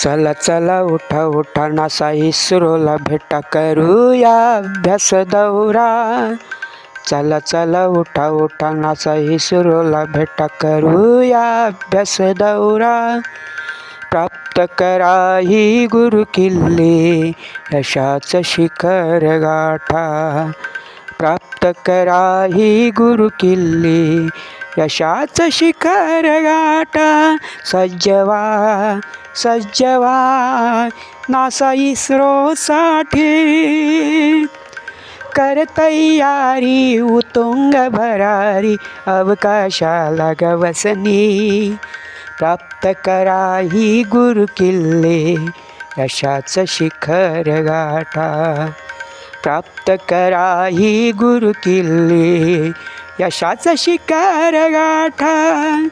चला चला उठा उठा नासा इस्रोला भेटा करूया अभ्यास दौरा. चला चला उठा उठा नासा इस्रोला भेटा करूया अभ्यास दौरा. प्राप्त करा ही गुरु किल्ले यशाच शिखर गाठा. प्राप्त करा ही गुरु किल्ले यशाच शिखर गाठा सज्जवा सज्जवा नासा इस्रोसाठी कर तयारी उतुंग भरारी अवकाशाला गवसनी प्राप्त करा ही गुरु किल्ले यशाच शिखर गाठा प्राप्त करा ही गुरु किल्ले यशाच शिकार गाठा.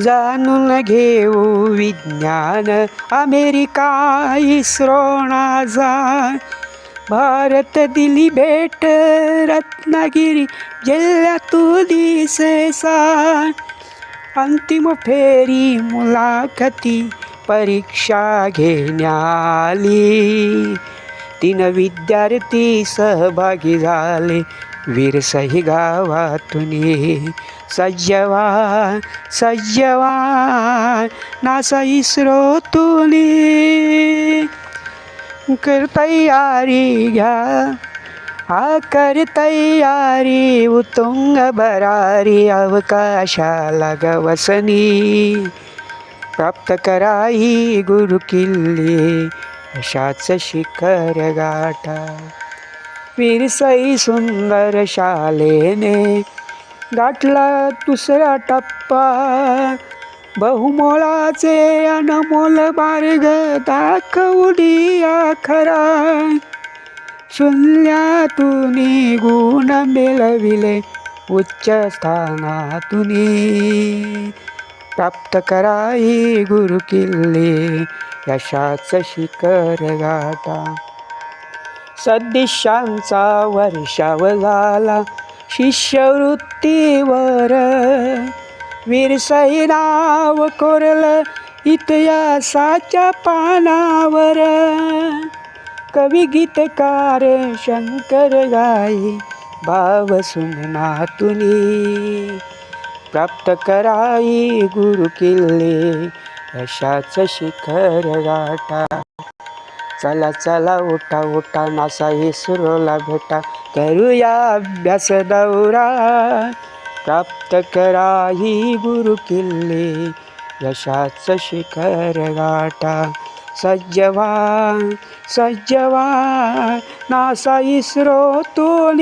जाणून घेऊ विज्ञान. अमेरिका इस्रो नासा भारत दिली भेट. रत्नागिरी जिल्ह्यातू दिसेसा. अंतिम फेरी मुलाखती. परीक्षा घेण्याली. तीन विद्यार्थी सहभागी झाले. वीरसही गावातून सज्जवा सज्जवा नासा स्रोतुनी कर तयारी घ्या आ कर तयारी उतुंग भरारी अवकाशाला गवसनी. प्राप्त कराई गुरु किल्ले अशाच शिखर गाठा. पिरसई सुंदर शालेने गाठला दुसरा टप्पा. बहुमोलाचे अनमोल मार्ग दाखवली खरा. शून्यातून गुण मिळविले उच्च स्थानातून. प्राप्त कराई गुरु किल्ले यशाच शिखर गाठा सदिशांचा वर्षाव झाला शिष्यवृत्तीवर. वीरसाई नाव कोरलं इतिहासाच्या पानावर. कवी गीतकार शंकर गाई भाव सुननातुनी प्राप्त कराई गुरु किल्ले यशाच शिखर गाठा. चला चला उठा उठा नासा इस्रोला भेटा. करूया अभ्यास दौरा. प्राप्त करा ही गुरु किल्ले. यशाच शिखर गाठा. सज्जवा सज्जवा नासा इस्रोतून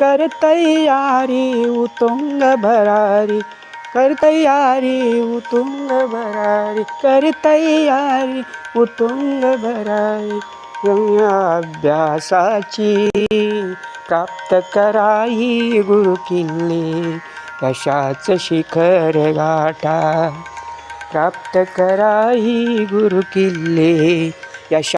कर तयारी उतुंग भरारी. कर तयारी उतुंग भरारी कर तयारी उतुंग भरारी अभ्यासाची प्राप्त कराई गुरु किल्ले यशाच शिखर गाठा. प्राप्त कराई गुरु किल्ले यशा